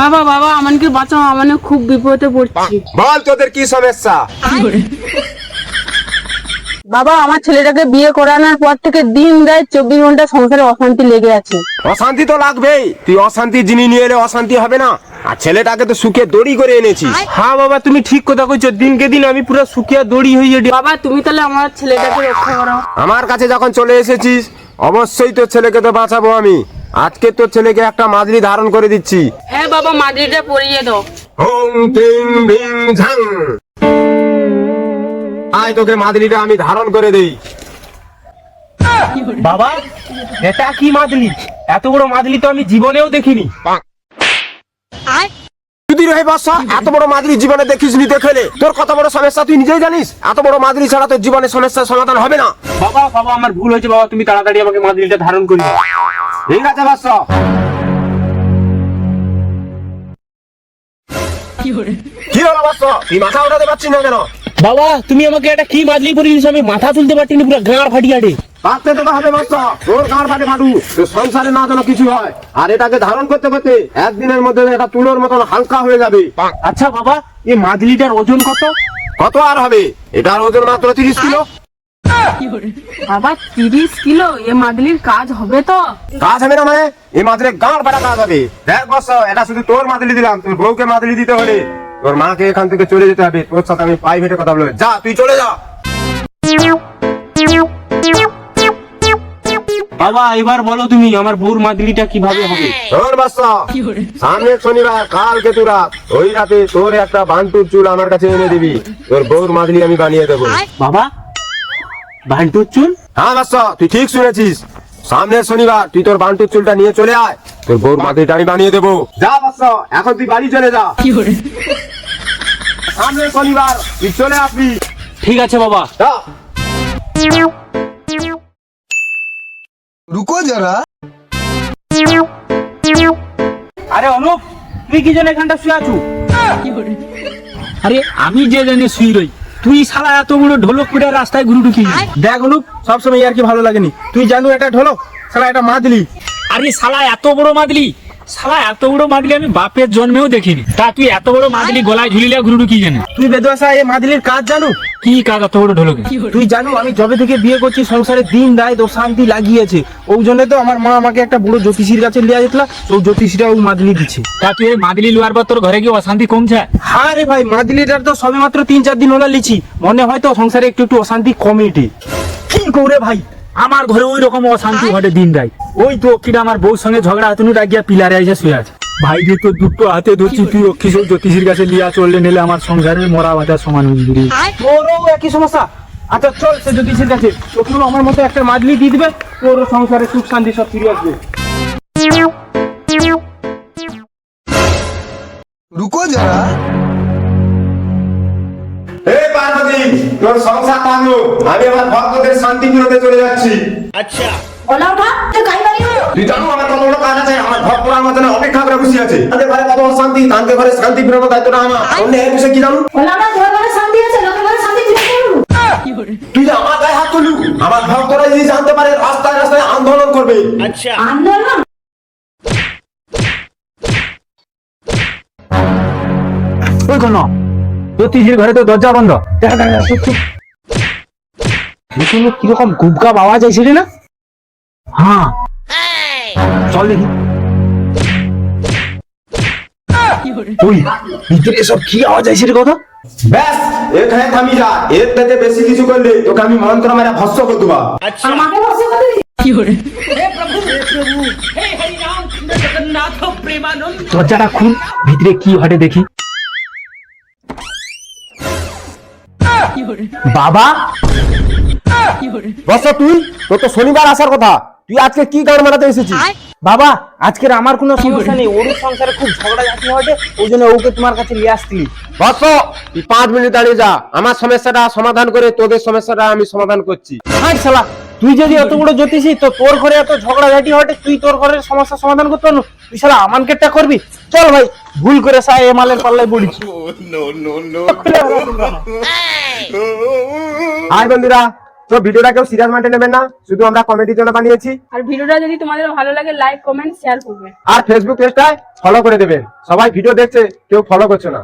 বাবা বাবা আমাকে বাঁচাও আমাকে খুব বিপদে পড়ছি। বল তোদের কি সমস্যা? বাবা আমার ছেলেটাকে বিয়ে করানোর পর থেকে দিন রাত চব্বিশ ঘণ্টা সংসারে অশান্তি লেগে আছে। অশান্তি তো লাগবেই। তুই অশান্তি জিনিস নিয়ে এলে অশান্তি হবে না। আর ছেলেটাকে তো সুখে দড়ি করে এনেছিস। হ্যাঁ বাবা তুমি ঠিক কথা কইছো। দিনকে দিন আমি পুরো শুকিয়া দড়ি হয়ে যাই। বাবা তুমি তাহলে আমার ছেলেটাকে রক্ষা করো। আমার কাছে যখন চলে এসেছিস অবশ্যই তোর ছেলেকে তো বাঁচাবো আমি। আজকে তোর ছেলেকে একটা মাদলি ধারণ করে দিচ্ছি। হ্যাঁ বাবা মাদুরিটা পরিয়ে দাও। হোং টিং বিং ঝাং। আয় তোকে মাদলিটা আমি ধারণ করে দেই। বাবা এটা কি মাদলি? এত বড় মাদলি তো আমি জীবনেও দেখিনি। যদি রহে বাসা এত বড় মাদলি জীবনে দেখিস নি। দেখলে তোর কত বড় সমস্যা তুই নিজেই জানিস? এত বড় মাদলি ছাড়া তোর জীবনের সমস্যার সমাধান হবে না। বাবা বাবা আমার ভুল হয়েছে বাবা তুমি তাড়াতাড়ি আমাকে মাদলিটা ধারণ করি ঠিক আছে বাস কি হলো? বাস তুই মাথা উঠাতে পারছিস না কেন? বাবা তুমি আমাকে একটা কি মাদলি পরে দিয়েছ আমি মাথা তুলতে পারছি না পুরো গাঁড় ফাটিয়াটে। পারতে তো হবে বাস তোর কার ফাটে ফাটু। সংসারে না যেন কিছু হয় আর এটাকে ধারণ করতে করতে একদিনের মধ্যে এটা তুলোর মতন হালকা হয়ে যাবে। আচ্ছা বাবা এই মাদলিটার ওজন কত? কত আর হবে? এটার ওজন মাত্র তিরিশ কিলো। বাবা তিরিশ কিলো এ মাদলির কাজ হবে তো। কাজ হবে না মানে? এই মাদলে গাঁড় কাজ হবে। দেখ বস এটা শুধু তোর মাদলি দিলাম তোর বউকে মাদলি দিতে হলে। তোর মাকে এখান থেকে চলে যেতে হবে তোর সাথে আমি প্রাইভেটে কথা বলব। যা তুই চলে যা। বাবা এবার বলো তুমি আমার বউর মাদলিটা কীভাবে হবে? শোন বাচ্চা সামনের শনিবার কালকে তুই রাত। ওই রাতে তোর একটা বান্টুর চুল আমার কাছে এনে দিবি। তোর বউর মাদলি আমি বানিয়ে দেবো। বাবা বান্টুর চুল? হ্যাঁ বাচ্চা তুই ঠিক শুনেছিস। সামনে শনিবার তুই তোর বান্টুর চুলটা নিয়ে চলে আয়। তোর মাথায় বানিয়ে দেবো। যা বাচ্চা এখন তুই বাড়ি চলে যা। সামনের শনিবার তুই চলে আসবি। ঠিক আছে বাবা। রুকো যারা। আরে অনুপ তুই কি জন্য এখানটা শুয়ে আছো? আরে আমি যে জানি শুয়ে রই। তুই শালা এতগুলো বড় ঢোলক করে রাস্তায় ঘুরে ঢুকি দেখ অনুপ সবসময় আর কি ভালো লাগেনি? তুই জানু এটা ঢোলক সালা এটা মাদলি। আরে শালা এত বড় মাদলি। শালা এত বড় মাদলি আমি বাপের জন্মেও দেখিনি। তা তুই এত বড় মাদলি গলায় ঝুলিলে ঘুরে ঢুকি জানে তুই বেদুয়াশা এই মাদলির কাজ জানু? কি কাজ এত বড় ঢোলক? তুই জানো আমি যবে থেকে বিয়ে করছি সংসারে দিন রাত ও শান্তি লাগিয়েছে। ওই জন্য তো আমার মা আমাকে একটা বড় জ্যোতিষীর কাছে লিয়া যেতল ওই জ্যোতিষীরা ও মাদলি দিচ্ছে। তা তুই এই মাদলি লোয়ার পর তোর ঘরে কি অশান্তি কমছে? হ্যাঁ রে ভাই মাদলিটার তো সবে মাত্র তিন চার দিন হলো লিছি মনে হয় তো সংসারে একটু একটু অশান্তি কমেটি। কি করে ভাই? আমার ঘরে ওই রকম অশান্তি ঘটে দিন রাই ওই তো কিনা আমার বউ সঙ্গে ঝগড়া হাতুনু রাগিয়া পিলারে এসে শুয়ে আছে। ভাই যে তোর দুটো হাতে ধরছি তুই অক্ষি জ্যোতিষীর কাছে লিয়া চললে নেলে আমার সংসারের মরা বাজার সমান মজুরি তোরও একই সমস্যা। আচ্ছা চল সে জ্যোতিষীর কাছে। ওখানে আমার মতো একটা মাদলি দিয়ে দিবে তোর সংসারে সুখ শান্তি সব ফিরে আসবে। রুকো যারা তোর সংসার থাকল আমি আমার ভক্তদের শান্তি ফিরতে চলে যাচ্ছি। ওলা ওঠা তো গাড়ি বাড়ি তুই জানো আমার কত বড় কাজ আছে? আমার ভক্তরা আমার জন্য অপেক্ষা করে বসে আছে। তাদের ঘরে কত অশান্তি তাদের ঘরে শান্তি ফিরানোর দায়িত্বটা আমার। অন্য এর বিষয়ে কি জানো? ওলা ওঠা তোমার ঘরে শান্তি আছে লোকের ঘরে শান্তি তুই আমার গায়ে হাত তুলু আমার ভক্তরা যদি জানতে পারে রাস্তায় রাস্তায় আন্দোলন করবে। আন্দোলন? ওই কোন জ্যোতিষীর ঘরে তো দরজা বন্ধ। দেখা কীরকম গুবগাব আওয়াজ আইছিল না? হ্যাঁ। চল দেখি। ওই ভিতরে সব কি আওয়াজ আইছিল কথা? ব্যাস এখানে থামি যা। এর থেকে বেশি কিছু করলে তোকে আমি মন্ত্র মেরে ভস্য করে দেবো। আমাকে বসে করবি দরজাটা খুল ভিতরে কি ঘটে দেখি। বাবা বস তুই তোর তো শনিবার আসার কথা তুই আজকে কি গান মারাতে এসেছিস বাবা আজকের আমার কোনো সমস্যা নেই ওর সংসারে খুব ঝগড়া ঝাঁটি হয় ওই জন্য ওকে তোমার কাছে নিয়ে আসতি বস তুই পাঁচ মিনিট দাঁড়িয়ে যা আমার সমস্যাটা সমাধান করে তোদের সমস্যাটা আমি সমাধান করছি হাট শালা তুই যদি এত বড় জ্যোতিষী তো তোর ঘরে এত ঝগড়া ঝাঁটি হয় তুই তোর ঘরের সমস্যা সমাধান করতে পারব তুই শালা আমানকেটা করবি চল ভাই ভুল করে সা এ মালের পাল্লায় পড়িছি আয় বন্ধুরা তো ভিডিওটা কেউ সিরিয়াস মাইন্ডে নেবেন না শুধু আমরা কমেডির জন্য বানিয়েছি। আর ভিডিওটা যদি তোমাদের ভালো লাগে লাইক কমেন্ট শেয়ার করবে। আর ফেসবুক পেজটায় ফলো করে দেবেন সবাই ভিডিও দেখছে কেউ ফলো করছে না।